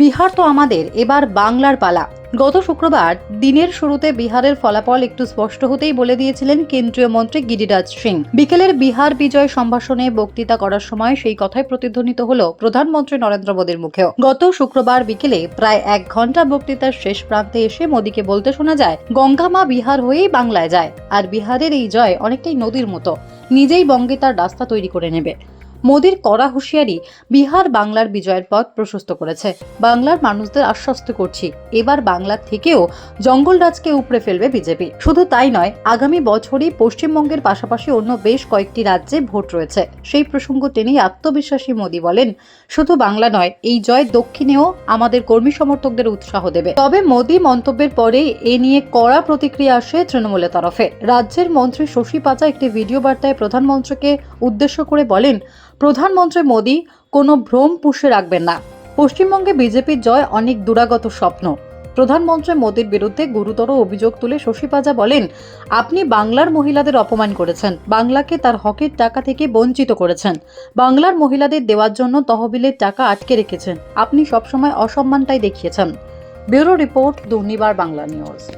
বিহার তো আমাদের, এবার বাংলার পালা। গত শুক্রবার দিনের শুরুতে বিহারের ফলাফল একটু স্পষ্ট হতেই বলে দিয়েছিলেন কেন্দ্রীয় মন্ত্রী গিরিরাজ সিং। বিকেলের বিহার বিজয় সম্ভাষণে বক্তৃতা করার সময় সেই কথাই প্রতিধ্বনিত হল প্রধানমন্ত্রী নরেন্দ্র মোদীর মুখেও। গত শুক্রবার বিকেলে প্রায় এক ঘণ্টা বক্তৃতার শেষ প্রান্তে এসে মোদীকে বলতে শোনা যায়, গঙ্গা মা বিহার হয়েই বাংলায় যায়। আর বিহারের এই জয় অনেকটাই নদীর মতো। নিজেই বঙ্গে তার রাস্তা তৈরি করে নেবে। মোদীর কড়া হুঁশিয়ারি বিহার বাংলার বিজয়ের পথ প্রশস্ত করেছে। বাংলার মানুষদের আশ্বস্ত করছি, এবার বাংলা থেকেও জঙ্গলরাজকে উপড়ে ফেলবে বিজেপি। শুধু তাই নয়, আগামী বছরই পশ্চিমবঙ্গের পাশাপাশি অন্য বেশ কয়েকটি রাজ্যে ভোট রয়েছে। সেই প্রসঙ্গ টেনেই আত্মবিশ্বাসী মোদী বলেন, শুধু বাংলা নয়, এই জয় দক্ষিণেও আমাদের কর্মী সমর্থকদের উৎসাহ দেবে। তবে মোদী মন্তব্যের পরে এ নিয়ে কড়া প্রতিক্রিয়া আসে তৃণমূলের তরফে। রাজ্যের মন্ত্রী শশী পাচা একটি ভিডিও বার্তায় প্রধানমন্ত্রীকে উদ্দেশ্য করে বলেন প্রধানমন্ত্রী মোদী কোনো ভ্রম পুষে রাখবেন না। পশ্চিমবঙ্গে বিজেপির জয় অনেক দুরাগত স্বপ্ন। প্রধানমন্ত্রী মোদীর বিরুদ্ধে গুরুতর অভিযোগ তুলে শশী পাজা বলেন, আপনি বাংলার মহিলাদের অপমান করেছেন। বাংলাকে তার হকের টাকা থেকে বঞ্চিত করেছেন। বাংলার মহিলাদের দেওয়ার জন্য তহবিলের টাকা আটকে রেখেছেন। আপনি সবসময় অসম্মানটাই দেখিয়েছেন। Bureau report Durnibar Bangla news.